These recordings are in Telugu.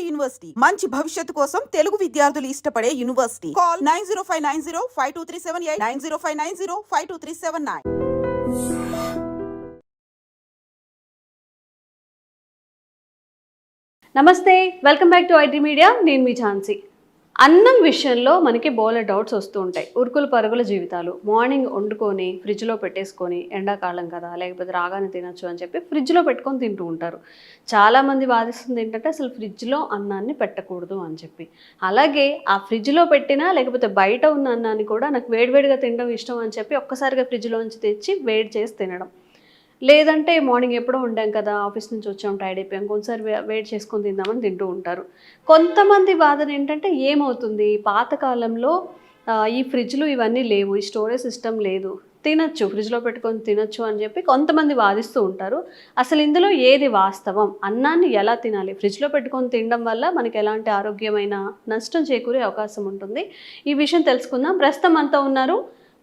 నాడు యూనివర్సిటీ. మంచి భవిష్యత్తు కోసం తెలుగు విద్యార్థులు ఇష్టపడే university. Call nine zero five nine zero five two three seven eight nine zero five nine zero five two three seven nine. నమస్తే welcome back to IT media. నేను మీ ఝాన్సీ. అన్నం విషయంలో మనకి బోలే డౌట్స్ వస్తూ ఉంటాయి. ఉరుకులు పరుగుల జీవితాలు. మార్నింగ్ వండుకొని ఫ్రిడ్జ్లో పెట్టేసుకొని ఎండాకాలం కదా లేకపోతే రాగానే తినొచ్చు అని చెప్పి ఫ్రిడ్జ్లో పెట్టుకొని తింటూ ఉంటారు. చాలామంది వాదిస్తుంది ఏంటంటే అసలు ఫ్రిడ్జ్లో అన్నాన్ని పెట్టకూడదు అని చెప్పి. అలాగే ఆ ఫ్రిడ్జ్లో పెట్టినా లేకపోతే బయట ఉన్న అన్నాన్ని కూడా నాకు వేడివేడిగా తినడం ఇష్టం అని చెప్పి ఒక్కసారిగా ఫ్రిడ్జ్లోంచి తెచ్చి వేడి చేసి తినడం. లేదంటే మార్నింగ్ ఎప్పుడో ఉండాం కదా ఆఫీస్ నుంచి వచ్చాం టైర్డ్ అయిపోయాం కొంచెంసారి వెయిట్ చేసుకొని తిందామని తింటూ ఉంటారు. కొంతమంది వాదన ఏంటంటే ఏమవుతుంది? పాతకాలంలో ఈ ఫ్రిడ్జ్లు ఇవన్నీ లేవు ఈ స్టోరేజ్ సిస్టమ్ లేదు. తినచ్చు ఫ్రిడ్జ్లో పెట్టుకొని తినచ్చు అని చెప్పి కొంతమంది వాదిస్తూ ఉంటారు. అసలు ఇందులో ఏది వాస్తవం? అన్నాన్ని ఎలా తినాలి? ఫ్రిడ్జ్లో పెట్టుకొని తినడం వల్ల మనకి ఎలాంటి ఆరోగ్యమైన నష్టం చేకూరే అవకాశం ఉంటుంది. ఈ విషయం తెలుసుకుందాం. ప్రస్తుతం అంతా ఉన్నారు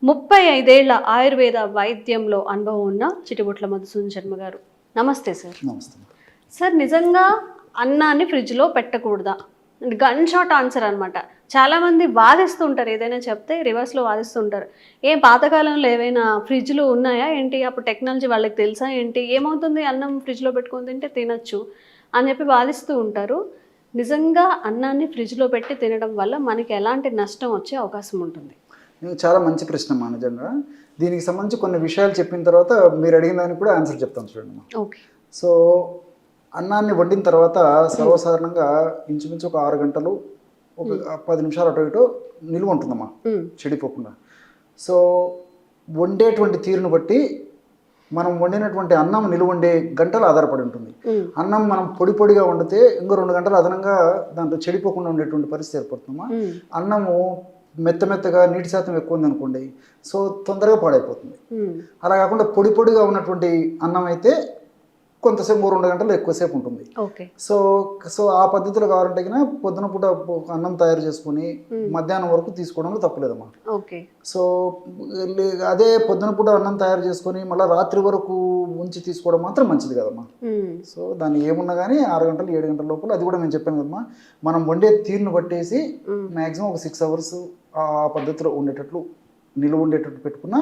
ముప్పై ఐదేళ్ళ ఆయుర్వేద వైద్యంలో అనుభవం ఉన్న చిటిబుట్ల మధుసూదన్ శర్మ గారు. నమస్తే సార్. నమస్తే. సార్ నిజంగా అన్నాన్ని ఫ్రిడ్జ్లో పెట్టకూడదా? గన్ షాట్ ఆన్సర్ అనమాట చాలామంది వాదిస్తుంటారు ఏదైనా చెప్తే రివర్స్లో వాదిస్తుంటారు ఏ పాతకాలంలో ఏవైనా ఫ్రిడ్జ్లు ఉన్నాయా ఏంటి? అప్పుడు టెక్నాలజీ వాళ్ళకి తెలుసా ఏంటి? ఏమవుతుంది? అన్నం ఫ్రిడ్జ్లో పెట్టుకొని తింటే తినచ్చు అని చెప్పి వాదిస్తూ ఉంటారు. నిజంగా అన్నాన్ని ఫ్రిడ్జ్లో పెట్టి తినడం వల్ల మనకి ఎలాంటి నష్టం వచ్చే అవకాశం ఉంటుంది? చాలా మంచి ప్రశ్న మా నిజంగా దీనికి సంబంధించి కొన్ని విషయాలు చెప్పిన తర్వాత మీరు అడిగిన దానికి కూడా ఆన్సర్ చెప్తాను చూడండి. సో అన్నాన్ని వండిన తర్వాత సర్వసాధారణంగా ఇంచుమించు ఒక ఆరు గంటలు ఒక పది నిమిషాలు అటు ఇటు నిలువ ఉంటుందమ్మా చెడిపోకుండా. సో వండేటువంటి తీరును బట్టి మనం వండినటువంటి అన్నం నిలువ వండే గంటలు ఆధారపడి ఉంటుంది. అన్నం మనం పొడి పొడిగా వండితే ఇంకో రెండు గంటలు అదనంగా దాంట్లో చెడిపోకుండా ఉండేటువంటి పరిస్థితి ఏర్పడుతుందమ్మా. అన్నము మెత్త మెత్తగా నీటి శాతం ఎక్కువ ఉందనుకోండి సో తొందరగా పాడైపోతుంది. అలా కాకుండా పొడి పొడిగా ఉన్నటువంటి అన్నం అయితే కొంతసేపు ఓ రెండు గంటలు ఎక్కువసేపు ఉంటుంది. ఓకే. సో సో ఆ పద్ధతిలో కావాలంటే కన్నా పొద్దున పూట అన్నం తయారు చేసుకుని మధ్యాహ్నం వరకు తీసుకోవడంలో తప్పలేదమ్మా. ఓకే. సో అదే పొద్దున పూట అన్నం తయారు చేసుకొని మళ్ళీ రాత్రి వరకు ఉంచి తీసుకోవడం మాత్రం మంచిది కదమ్మా. సో దాన్ని ఏమున్నా కానీ ఆరు గంటలు ఏడు గంటల లోపల అది కూడా నేను చెప్పాను కదమ్మా. మనం వండే తీరును పట్టేసి మ్యాక్సిమం ఒక సిక్స్ అవర్స్ ఆ పద్ధతిలో ఉండేటట్లు నిలువ ఉండేటట్టు పెట్టుకున్నా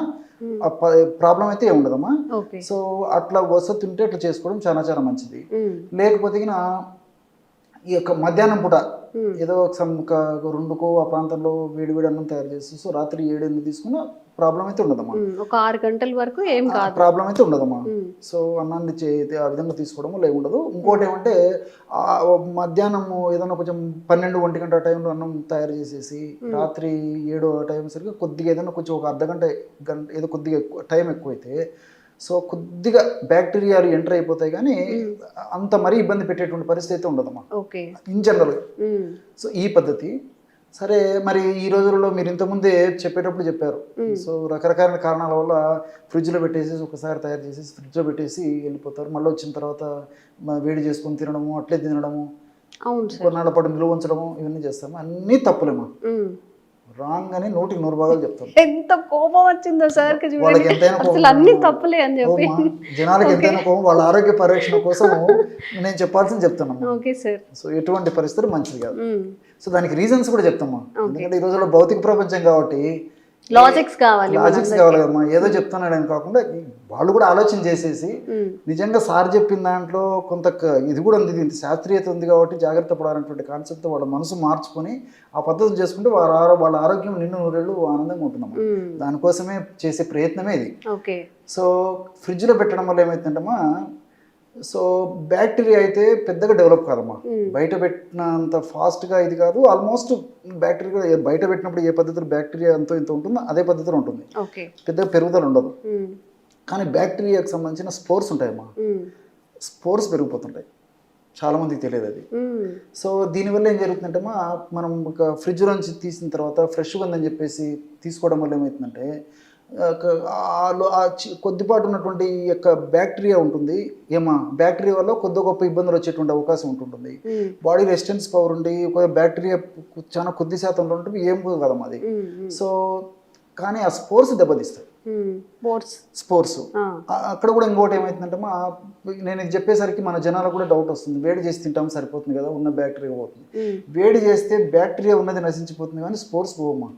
ప్రాబ్లం అయితే ఏముండదమ్మా ఓకే. సో అట్లా వసతి ఉంటే అట్లా చేసుకోవడం చాలా చాలా మంచిది. లేకపోతే ఈ యొక్క మధ్యాహ్నం పూట ఏదో ఒక సమ్ రెండుకో ఆ ప్రాంతంలో వేడి వేడి అన్నం తయారు చేసి సో రాత్రి ఏడు ఎనిమిది తీసుకున్న ప్రాబ్లం అయితే ఉండదమ్మా. ఒక ఆరు గంటల వరకు ఏం కాదు. ప్రాబ్లం అయితే ఉండదమ్మా. మ్మ్. సో అన్నాన్ని చే- ఆ విధంగా తీసుకోవడం వల్ల ఏముండదు ఇంకోటి ఏమంటే ఆ మధ్యాహ్నం ఏదైనా కొంచెం పన్నెండు ఒంటి గంట టైంలో అన్నం తయారు చేసేసి రాత్రి ఏడు టైం సరిగ్గా కొద్దిగా ఏదైనా కొంచెం ఒక అర్ధ గంట గంట ఏదో కొద్దిగా ఎక్కువ టైం ఎక్కువైతే సో కొద్దిగా బ్యాక్టీరియాలు ఎంటర్ అయిపోతాయి కానీ అంత మరీ ఇబ్బంది పెట్టేటువంటి పరిస్థితి అయితే ఉండదమ్మా. ఓకే. In general. సో ఈ పద్ధతి. సరే మరి ఈ రోజుల్లో మీరు ఇంతకుముందే చెప్పేటప్పుడు చెప్పారు. సో రకరకాల కారణాల వల్ల ఫ్రిడ్జ్లో పెట్టేసి ఒకసారి తయారు చేసేసి ఫ్రిడ్జ్లో పెట్టేసి వెళ్ళిపోతారు. మళ్ళీ వచ్చిన తర్వాత వేడి చేసుకొని తినడము అట్లే తినడము కొన్నాళ్ళ పాటు నిలువ ఉంచడము ఇవన్నీ చేస్తాము. అన్నీ తప్పులేమా. రాంగ్ అని నూటికి నూరు భాగాలు చెప్తాను ఎంత కోపం వచ్చిందో సార్ వాళ్ళకి ఎంతైనా అసలు అన్ని తప్పులే అని చెప్పి? జనాలకి ఎంతైనా కోపం వాళ్ళ ఆరోగ్య పరిరక్షణ కోసం నేను చెప్పాల్సింది చెప్తాను ఓకే సార్ సో ఎటువంటి పరిస్థితులు మంచిది కాదు. సో దానికి రీజన్స్ కూడా చెప్తామా ఎందుకంటే ఈ రోజుల్లో భౌతిక ప్రపంచం కాబట్టి లాజిక్స్ కావాలి లాజిక్స్ కావాలి కదమ్మా. ఏదో చెప్తున్నాడు అని కాకుండా వాళ్ళు కూడా ఆలోచన చేసేసి. నిజంగా సార్ చెప్పిన దాంట్లో కొంత ఇది కూడా ఉంది ఇంత శాస్త్రీయత ఉంది కాబట్టి జాగ్రత్త పడాలనేటువంటి కాన్సెప్ట్ వాళ్ళ మనసు మార్చుకొని ఆ పద్ధతులు చేసుకుంటే వారి వాళ్ళ ఆరోగ్యం నిన్ను నూరేళ్ళు ఆనందంగా ఉంటుందమ్మా. మ్మ్. దానికోసమే చేసే ప్రయత్నమే ఇది. ఓకే. సో ఫ్రిడ్జ్లో పెట్టడం వల్ల ఏమైతుందమ్మా సో బ్యాక్టీరియా అయితే పెద్దగా డెవలప్ కాదమ్మా. బయట పెట్టినంత ఫాస్ట్గా ఇది కాదు. ఆల్మోస్ట్ బ్యాక్టీరియా బయట పెట్టినప్పుడు ఏ పద్ధతిలో బ్యాక్టీరియా ఎంతో ఇంత ఉంటుందో అదే పద్ధతిలో ఉంటుంది. పెద్దగా పెరుగుదల ఉండదు. కానీ బ్యాక్టీరియాకి సంబంధించిన స్పోర్స్ ఉంటాయమ్మా. మ్మ్. స్పోర్స్ పెరిగిపోతుంటాయి. చాలామందికి తెలియదు అది. సో దీనివల్ల ఏం జరుగుతుందంటేమా మనం ఒక ఫ్రిడ్జ్ నుంచి తీసిన తర్వాత ఫ్రెష్గా ఉందని చెప్పేసి తీసుకోవడం వల్ల ఏమవుతుందంటే కొద్దిపాటు ఉన్నటువంటి యొక్క బ్యాక్టీరియా ఉంటుంది. ఏమా? బ్యాక్టీరియా వల్ల కొద్ది గొప్ప ఇబ్బందులు వచ్చేటువంటి అవకాశం ఉంటుంటుంది. బాడీ రెసిస్టెన్స్ పవర్ ఉండి ఒక బ్యాక్టీరియా చాలా కొద్ది శాతంలో ఉంటుంది ఏం కదమ్మా అది. సో కానీ ఆ స్పోర్స్ దెబ్బతీస్తాయి. స్పోర్ట్స్. అక్కడ కూడా ఇంకోటి ఏమవుతుందంటే మా నేను ఇది చెప్పేసరికి మన జనాలకు కూడా డౌట్ వస్తుంది. వేడి చేసి తింటాం సరిపోతుంది కదా ఉన్న బ్యాక్టీరియా పోతుంది. వేడి చేస్తే బ్యాక్టీరియా ఉన్నది నశించిపోతుంది కానీ స్పోర్ట్స్ పోవమ్మా.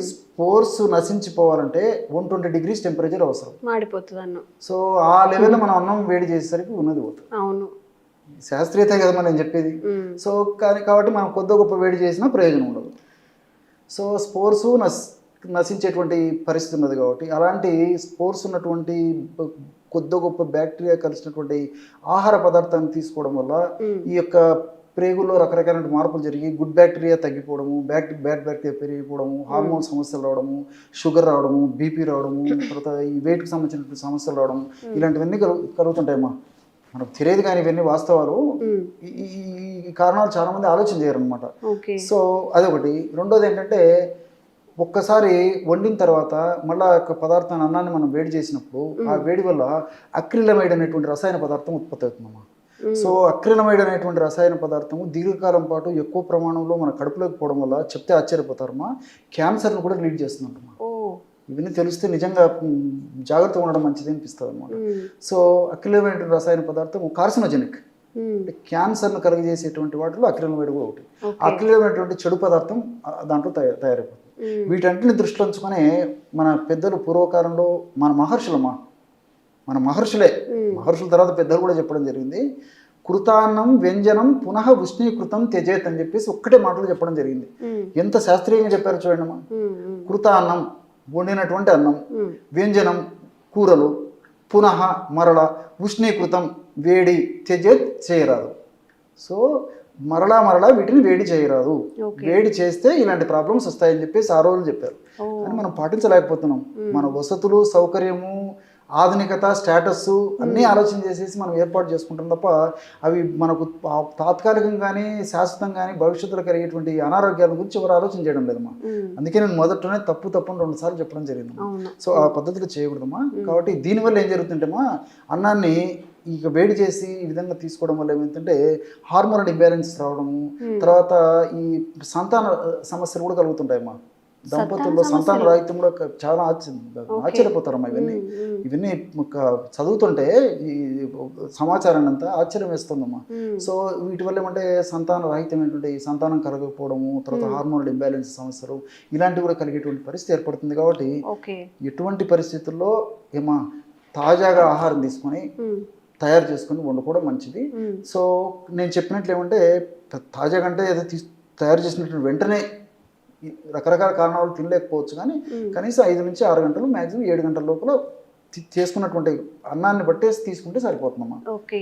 స్పోర్స్ నశించిపోవాలంటే వన్ ట్వంటీ డిగ్రీస్ టెంపరేచర్ అవసరం. మాడిపోతుంది అన్నం సో ఆ లెవెల్లో మనం అన్నం వేడి చేసేసరికి ఉన్నది పోతుంది. అవును. శాస్త్రీయత కదా మనం చెప్పేది. మ్మ్. సో కానీ కాబట్టి మనం కొద్ది గొప్ప వేడి చేసినా ప్రయోజనం ఉండదు. సో స్పోర్స్ నశ్ నశించేటువంటి పరిస్థితి ఉన్నది కాబట్టి అలాంటి స్పోర్స్ ఉన్నటువంటి కొద్ది గొప్ప బ్యాక్టీరియా కలిసినటువంటి ఆహార పదార్థాన్ని తీసుకోవడం వల్ల ఈ యొక్క ప్రేగుల్లో రకరకాల మార్పులు జరిగి గుడ్ బ్యాక్టీరియా తగ్గిపోవడము బ్యాక్ బ్యాడ్ బ్యాక్టీరియా పెరిగిపోవడము హార్మోన్ సమస్యలు రావడము షుగర్ రావడము బీపీ రావడము తర్వాత ఈ వెయిట్కి సంబంధించినటువంటి సమస్యలు రావడం ఇలాంటివన్నీ కలుగు కలుగుతుంటాయమ్మా. మనకు తెలియదు కానీ ఇవన్నీ వాస్తవాలు. ఈ- కారణాలు చాలా మంది ఆలోచన చేయరు అనమాట సో అదొకటి. రెండోది ఏంటంటే ఒక్కసారి వండిన తర్వాత మళ్ళీ ఆ యొక్క పదార్థాన్ని అన్నాన్ని మనం వేడి చేసినప్పుడు ఆ వేడి వల్ల అక్రిలమైడ్ అనేటువంటి రసాయన పదార్థం ఉత్పత్తి అవుతుందమ్మా. సో అక్రిలమైడ్ అనేటువంటి రసాయన పదార్థము దీర్ఘకాలం పాటు ఎక్కువ ప్రమాణంలో మన కడుపులోకి పోవడం వల్ల చెప్తే ఆశ్చర్యపోతారమ్మా క్యాన్సర్ను కూడా లీడ్ చేస్తుందమ్మా ఓ ఇవన్నీ తెలిస్తే నిజంగా జాగ్రత్తగా ఉండడం మంచిది అనిపిస్తుంది అనమాట. సో అక్రిలమైడ్ రసాయన పదార్థం కార్సినోజెనిక్. క్యాన్సర్ను కలిగజేసేటువంటి వాటిలో అక్రిలమైడ్ కూడా ఒకటి. అక్రిలమైనటువంటి చెడు పదర్థం దాంట్లో తయారు తయారైపోతుంది. వీటన్నిటిని దృష్టిలో ఉంచుకొని మన పెద్దలు పూర్వకాలంలో మన మహర్షులమ్మా మన మహర్షులే మహర్షుల తర్వాత పెద్దలు కూడా చెప్పడం జరిగింది కృతాన్నం వ్యంజనం పునః ఉష్ణీకృతం త్యజేత్ అని చెప్పేసి ఒక్కటే మాటలు చెప్పడం జరిగింది. ఎంత శాస్త్రీయంగా చెప్పారు చూడండి అమ్మా మ్మ్. మ్మ్. కృతాన్నం వండినటువంటి అన్నం. వ్యంజనం కూరలు పునః మరల ఉష్ణీకృతం వేడి త్యజేత్ చేయరాదు సో మరలా మరలా వీటిని వేడి చేయరాదు. వేడి చేస్తే ఇలాంటి ప్రాబ్లమ్స్ వస్తాయని చెప్పేసి ఆ రోజులు చెప్పారు. కానీ మనం పాటించలేకపోతున్నాం మన వసతులు సౌకర్యము ఆధునికత స్టేటస్ అన్నీ ఆలోచన చేసేసి మనం ఏర్పాటు చేసుకుంటాం తప్ప అవి మనకు తా- తాత్కాలికంగానే శాశ్వతంగా కానీ భవిష్యత్తులో కలిగేటువంటి అనారోగ్యాల గురించి ఎవరు ఆలోచన చేయడం లేదమ్మా. మ్మ్. అందుకే నేను మొదట్లోనే తప్పు తప్పు అని రెండు సార్లు చెప్పడం జరిగింది సో ఆ పద్ధతిలో చేయకూడదమ్మా. కాబట్టి దీనివల్ల ఏం జరుగుతుంటేమా అన్నాన్ని ఇక వేడి చేసి ఈ విధంగా తీసుకోవడం వల్ల ఏమైందంటే హార్మోనల్ ఇంబ్యాలెన్స్ రావడము తర్వాత ఈ సంతాన సమస్యలు కూడా కలుగుతుంటాయమ్మా. దంపతుల్లో సంతాన రాహిత్యం కూడా చాలా ఆశ్చర్య ఆశ్చర్యపోతారమ్మా ఇవన్నీ. ఇవన్నీ చదువుతుంటే ఈ సమాచారాన్ని అంతా ఆశ్చర్యం వేస్తుందమ్మా మ్మ్. సో వీటి వల్ల ఏమంటే సంతాన రాహిత్యమైనటువంటి సంతానం కలగకపోవడము తర్వాత హార్మోనల్ ఇంబ్యాలెన్స్ సమస్యలు ఇలాంటివి కూడా కలిగేటువంటి పరిస్థితి ఏర్పడుతుంది కాబట్టి ఎటువంటి పరిస్థితుల్లో ఏమా తాజాగా ఆహారం తీసుకొని. తయారు చేసుకొని వండుకోవడం మంచిది. సో నేను చెప్పినట్లు ఏమంటే తాజాగా అంటే ఏదో తయారు చేసినటువంటి వెంటనే ఈ రకరకాల కారణాలు తినలేకపోవచ్చు కానీ కనీసం ఐదు నుంచి ఆరు గంటలు మ్యాక్సిమం ఏడు గంటల లోపల చేసుకున్నటువంటి అన్నాన్ని బట్టేసి తీసుకుంటే సరిపోతుందమ్మా. ఓకే.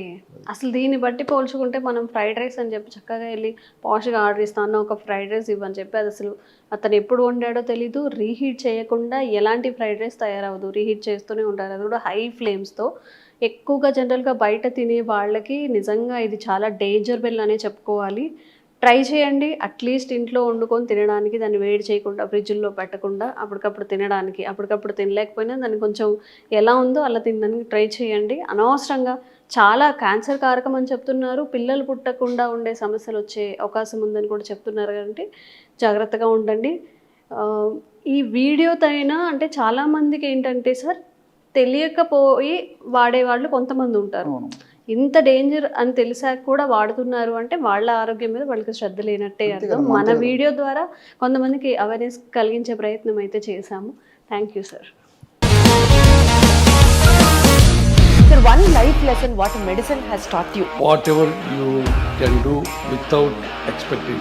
అసలు దీన్ని బట్టి పోల్చుకుంటే మనం ఫ్రైడ్ రైస్ అని చెప్పి చక్కగా వెళ్ళి పాష్గా ఆర్డర్ ఇస్తాను ఒక ఫ్రైడ్ రైస్ ఇవ్వని చెప్పి అది అసలు అతను ఎప్పుడు వండాడో తెలీదు. రీహీట్ చేయకుండా ఎలాంటి ఫ్రైడ్ రైస్ తయారవదు రీహీట్ చేస్తూనే ఉంటారు అది కూడా హై ఫ్లేమ్స్తో ఎక్కువగా జనరల్గా బయట తినే వాళ్ళకి నిజంగా ఇది చాలా డేంజర్ బెల్ అనే చెప్పుకోవాలి. ట్రై చేయండి. అట్లీస్ట్ ఇంట్లో వండుకొని తినడానికి దాన్ని వేడి చేయకుండా ఫ్రిడ్జ్లో పెట్టకుండా అప్పటికప్పుడు తినడానికి అప్పటికప్పుడు తినలేకపోయినా దాన్ని కొంచెం ఎలా ఉందో అలా తినడానికి ట్రై చేయండి. అనవసరంగా చాలా క్యాన్సర్ కారకం అని చెప్తున్నారు. పిల్లలు పుట్టకుండా ఉండే సమస్యలు వచ్చే అవకాశం ఉందని కూడా చెప్తున్నారు కాబట్టి జాగ్రత్తగా ఉండండి. ఈ వీడియోతో అయినా అంటే చాలామందికి ఏంటంటే సార్ తెలియకపోయి వాడేవాళ్ళు కొంతమంది ఉంటారు. ఇంత డేంజర్ అని తెలిసాక కూడా వాడుతున్నారు అంటే వాళ్ళ ఆరోగ్యం మీద వాళ్ళకి శ్రద్ధ లేనట్టే అర్థం మన. వీడియో ద్వారా కొంతమందికి అవేర్నెస్ కలిగించే ప్రయత్నం అయితే చేశాము thank you sir Sir, one life lesson what medicine has taught you. whatever you can do without expecting.